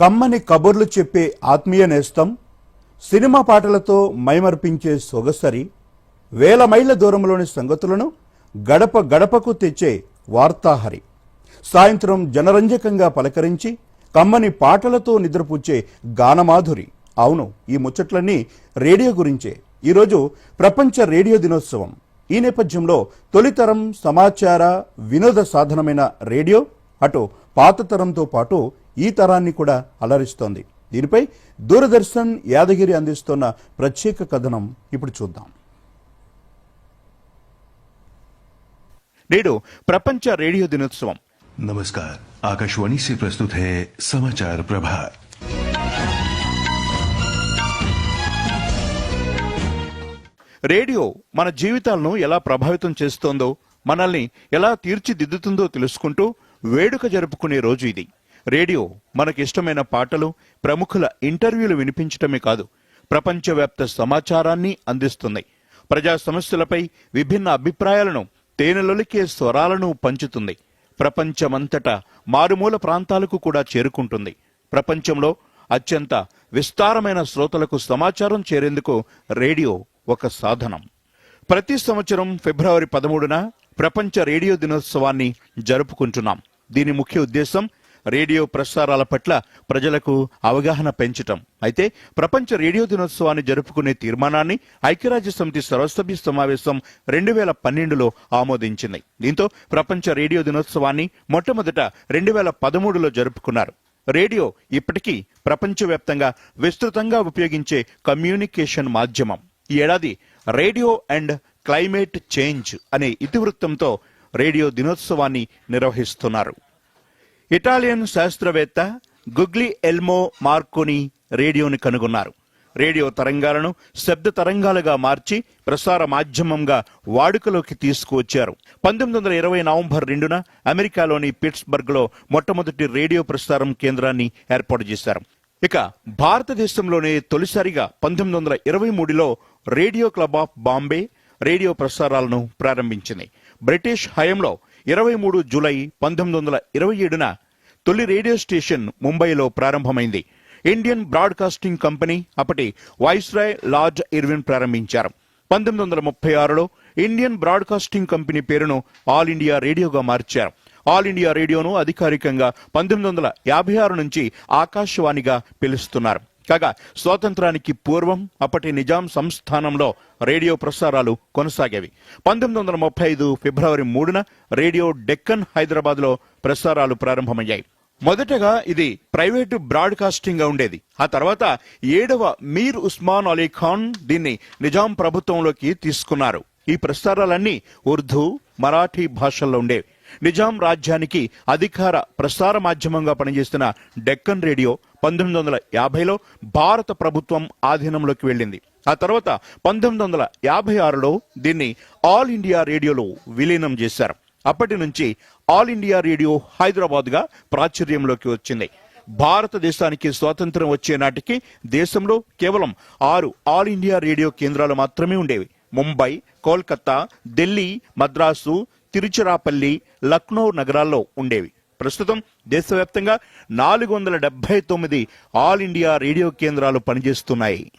కమ్మని కబుర్లు చెప్పే ఆత్మీయ నేస్తం సినిమా పాటలతో మైమర్పించే సొగసరి వేల మైళ్ళ దూరంలోని సంగతులను గడప గడపకు తెచ్చే వార్తాహరి. సాయంత్రం జనరంజకంగా పలకరించి కమ్మని పాటలతో నిద్రపుచ్చే గానమాధురి. అవును ఈ ముచ్చట్లన్నీ రేడియో గురించే. ఈరోజు ప్రపంచ రేడియో దినోత్సవం. ఈ నేపథ్యంలో తొలితరం సమాచార వినోద సాధనమైన రేడియో అటు పాత తరంతో పాటు ఈ తరాన్ని కూడా అలరిస్తోంది. దీనిపై దూరదర్శన్ యాదగిరి అందిస్తున్న ప్రత్యేక కథనం ఇప్పుడు చూద్దాం. నేడు ప్రపంచ రేడియో దినోత్సవం. నమస్కార్. ఆకాశవాణి సే ప్రస్తుత హే ప్రభార్. రేడియో మన జీవితాలను ఎలా ప్రభావితం చేస్తోందో మనల్ని ఎలా తీర్చిదిద్దుతుందో తెలుసుకుంటూ వేడుక జరుపుకునే రోజు ఇది. రేడియో మనకి ఇష్టమైన పాటలు ప్రముఖుల ఇంటర్వ్యూలు వినిపించటమే కాదు ప్రపంచవ్యాప్త సమాచారాన్ని అందిస్తుంది. ప్రజా సమస్యలపై విభిన్న అభిప్రాయాలను తేనెలొలికే స్వరాలను పంచుతుంది. ప్రపంచమంతటా మారుమూల ప్రాంతాలకు కూడా చేరుకుంటుంది. ప్రపంచంలో అత్యంత విస్తారమైన శ్రోతలకు సమాచారం చేరేందుకు రేడియో ఒక సాధనం. ప్రతి సంవత్సరం ఫిబ్రవరి పదమూడున ప్రపంచ రేడియో దినోత్సవాన్ని జరుపుకుంటున్నాం. దీని ముఖ్య ఉద్దేశం రేడియో ప్రసారాల పట్ల ప్రజలకు అవగాహన పెంచటం. అయితే ప్రపంచ రేడియో దినోత్సవాన్ని జరుపుకునే తీర్మానాన్ని ఐక్యరాజ్య సమితి సర్వసభ్య సమావేశం రెండు వేల పన్నెండులో ఆమోదించింది. దీంతో ప్రపంచ రేడియో దినోత్సవాన్ని మొట్టమొదట రెండు వేల పదమూడులో జరుపుకున్నారు. రేడియో ఇప్పటికీ ప్రపంచవ్యాప్తంగా విస్తృతంగా ఉపయోగించే కమ్యూనికేషన్ మాధ్యమం. ఈ ఏడాది రేడియో అండ్ క్లైమేట్ చేంజ్ అనే ఇతివృత్తంతో రేడియో దినోత్సవాన్ని నిర్వహిస్తున్నారు. ఇటాలియన్ శాస్త్రవేత్త గుగ్లి ఎల్మో మార్కోని రేడియోని కనుగొన్నారు. రేడియో తరంగాలను శబ్ద తరంగాలుగా మార్చి ప్రసార మాధ్యమంగా వాడుకలోకి తీసుకువచ్చారు. పంతొమ్మిది వందల ఇరవై నవంబర్ రెండున అమెరికాలోని పిట్స్బర్గ్లో మొట్టమొదటి రేడియో ప్రసారం కేంద్రాన్ని ఏర్పాటు చేశారు. ఇక భారతదేశంలోనే తొలిసారిగా పంతొమ్మిది వందల ఇరవై మూడులో radio club of Bombay radio ప్రసారాలను ప్రారంభించింది. బ్రిటిష్ హయంలో ఇరవై మూడు జూలై పంతొమ్మిది వందల ఇరవై ఏడున తొలి రేడియో స్టేషన్ ముంబైలో ప్రారంభమైంది. ఇండియన్ బ్రాడ్కాస్టింగ్ కంపెనీ అప్పటి వైస్రాయ్ లార్జ్ ఇర్విన్ ప్రారంభించారు. పంతొమ్మిది వందల ముప్పై ఆరులో ఇండియన్ బ్రాడ్కాస్టింగ్ కంపెనీ పేరును ఆల్ ఇండియా రేడియోగా మార్చారు. ఆల్ ఇండియా రేడియోను అధికారికంగా పంతొమ్మిది వందల యాభై ఆరు నుంచి ఆకాశవాణిగా పిలుస్తున్నారు. కాగా స్వాతంత్రానికి పూర్వం అప్పటి నిజాం సంస్థానంలో రేడియో ప్రసారాలు కొనసాగేవి. పంతొమ్మిది వందల ముప్పై ఐదు ఫిబ్రవరి మూడున రేడియో డెక్కన్ హైదరాబాద్లో ప్రసారాలు ప్రారంభమయ్యాయి. మొదటగా ఇది ప్రైవేటు బ్రాడ్కాస్టింగ్గా ఉండేది. ఆ తర్వాత ఏడవ మీర్ ఉస్మాన్ అలీ ఖాన్ దీన్ని నిజాం ప్రభుత్వంలోకి తీసుకున్నారు. ఈ ప్రసారాలన్నీ ఉర్దూ మరాఠీ భాషల్లో ఉండేవి. నిజాం రాజ్యానికి అధికార ప్రసార మాధ్యమంగా పనిచేస్తున్న డెక్కన్ రేడియో పంతొమ్మిది వందల యాభైలో భారత ప్రభుత్వం ఆధీనంలోకి వెళ్ళింది. ఆ తర్వాత పంతొమ్మిది వందల యాభై ఆరులో దీన్ని ఆల్ ఇండియా రేడియోలో విలీనం చేశారు. అప్పటి నుంచి ఆల్ ఇండియా రేడియో హైదరాబాద్గా ప్రాచుర్యంలోకి వచ్చింది. భారతదేశానికి స్వాతంత్రం వచ్చే నాటికి దేశంలో కేవలం ఆరు ఆల్ ఇండియా రేడియో కేంద్రాలు మాత్రమే ఉండేవి. ముంబై కోల్కతా ఢిల్లీ మద్రాసు తిరుచిరాపల్లి లక్నో నగరాల్లో ఉండేవి. ప్రస్తుతం దేశవ్యాప్తంగా నాలుగు వందల డెబ్బై తొమ్మిది ఆల్ ఇండియా రేడియో కేంద్రాలు పనిచేస్తున్నాయి.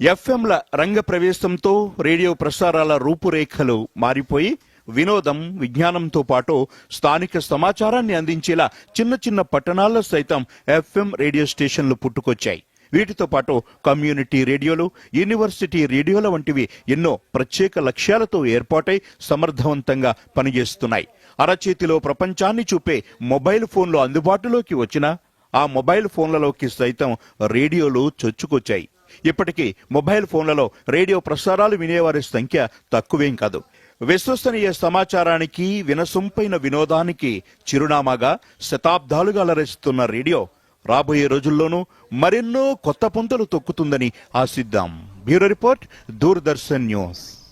ఎఫ్ఎంల రంగ ప్రవేశంతో రేడియో ప్రసారాల రూపురేఖలు మారిపోయి వినోదం విజ్ఞానంతో పాటు స్థానిక సమాచారాన్ని అందించేలా చిన్న చిన్న పట్టణాల్లో సైతం ఎఫ్ఎం రేడియో స్టేషన్లు పుట్టుకొచ్చాయి. వీటితో పాటు కమ్యూనిటీ రేడియోలు యూనివర్సిటీ రేడియోల వంటివి ఎన్నో ప్రత్యేక లక్ష్యాలతో ఏర్పాటై సమర్థవంతంగా పనిచేస్తున్నాయి. అరచేతిలో ప్రపంచాన్ని చూపే మొబైల్ ఫోన్లు అందుబాటులోకి వచ్చినా ఆ మొబైల్ ఫోన్లలోకి సైతం రేడియోలు చొచ్చుకొచ్చాయి. ఇప్పటికీ మొబైల్ ఫోన్లలో రేడియో ప్రసారాలు వినేవారి సంఖ్య తక్కువేం కాదు. విశ్వసనీయ సమాచారానికి వినసొంపైన వినోదానికి చిరునామాగా శతాబ్దాలుగా అలరిస్తున్న రేడియో రాబోయే రోజుల్లోనూ మరెన్నో కొత్త పుంతలు తొక్కుతుందని ఆశిద్దాం. Bureau report Doordarshan news.